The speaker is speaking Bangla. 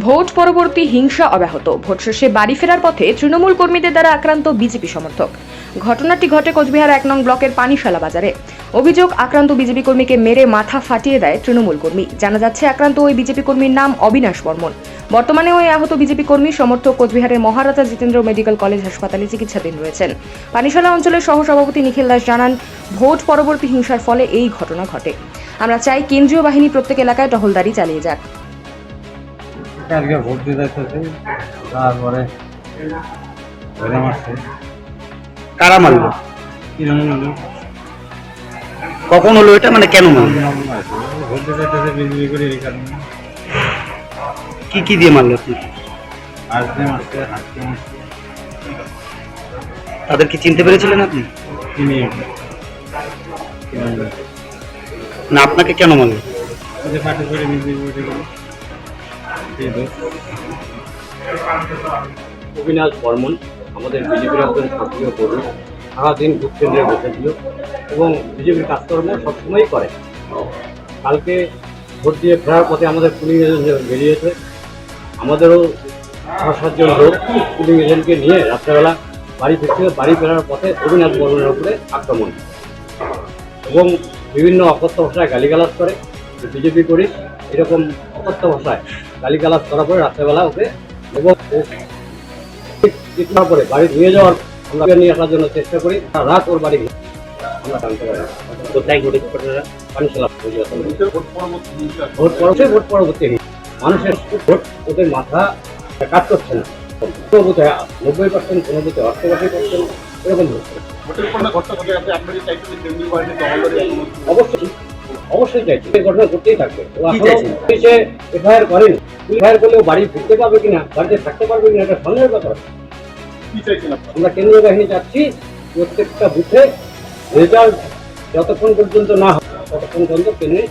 ভোট পরবর্তী হিংসা অব্যাহত। ভোট শেষে বাড়ি ফেরার পথে তৃণমূল কর্মীদের দ্বারা আক্রান্ত বিজেপি সমর্থক। ঘটনাটি ঘটে কোচবিহার এক নং ব্লকের পানিশালা বাজারে। অভিযোগ, আক্রান্ত বিজেপি কর্মীকে মেরে মাথা ফাটিয়ে দেয় তৃণমূল কর্মী। জানা যাচ্ছে, আক্রান্ত ওই বিজেপি কর্মীর নাম অবিনাশ বর্মন। বর্তমানে ওই আহত বিজেপি কর্মী সমর্থক কোচবিহারের মহারাজা জিতেন্দ্র মেডিকেল কলেজ হাসপাতালে চিকিৎসাধীন রয়েছেন। পানিশালা অঞ্চলের সহসভাপতি নিখিল দাস জানান, ভোট পরবর্তী হিংসার ফলে এই ঘটনা ঘটে। আমরা চাই কেন্দ্রীয় বাহিনী প্রত্যেক এলাকায় টহলদারি চালিয়ে যাক। কালকে ভোট দিতে যাইতেছি তারপরে ধরে মারছে। কারা মারলো? লোক কখন হলো এটা? মানে কেন মারলো? যাইতেছে করে এই কারণে। কি কি দিয়ে মারলো আপনি? আসতে মারছে হাঁটতে মারছে। তাদের কি চিনতে পেরেছিলেন আপনি? না আপনাকে কেন মারলো? পার্টি করে করে অবিনাশ বর্মন আমাদের বিজেপির একজন সক্রিয় কর্মী, সারাদিন ভোট কেন্দ্রে বসেছিল এবং বিজেপির কাজকর্ম সবসময়ই করে। কালকে ভোট দিয়ে ফেরার পথে আমাদের পুলিং এজেন্ট বেরিয়েছে। আমাদেরও ছয় সাতজন লোক পুলিং এজেন্টকে নিয়ে রাত্রেবেলা বাড়ি ফিরছিল। বাড়ি ফেরার পথে অবিনাশ বর্মনের উপরে আক্রমণ এবং বিভিন্ন অকথ্য ভাষায় গালিগালাজ করে। বিজেপি করি এরকম অকথ্য ভাষায় গালিগালাজ করার পরে রাত্রেবেলা ওকে এবং পরে বাড়ি নিয়ে যাওয়ার আমরা নিয়ে আসার জন্য চেষ্টা করি। রাত ওর বাড়ি আমরা জানতে পারি। কোথায় ঘটেছে ঘটনাটা পানিশালা ভোট পরবর্তী ভোট পরবর্তী মানুষের ভোট ওদের মাথা কাজ করছে না। কোনো বুথে নব্বই পার্সেন্ট কোনো বুথে অষ্টআশি পার্সেন্ট এরকম অবশ্যই। অবশ্যই চাইছি। এই ঘটনা ঘটতেই থাকবে। ও এখনও পুলিশে এফআইআর করেনি। এফআইআর করলেও বাড়ি ফিরতে পারবে কিনা বাড়িতে থাকতে পারবে কিনা এটা সন্দেহের ব্যাপার। আমরা কেন্দ্রীয় বাহিনী চাচ্ছি প্রত্যেকটা বুথে রেজাল্ট যতক্ষণ পর্যন্ত না হয় ততক্ষণ পর্যন্ত কেন্দ্রে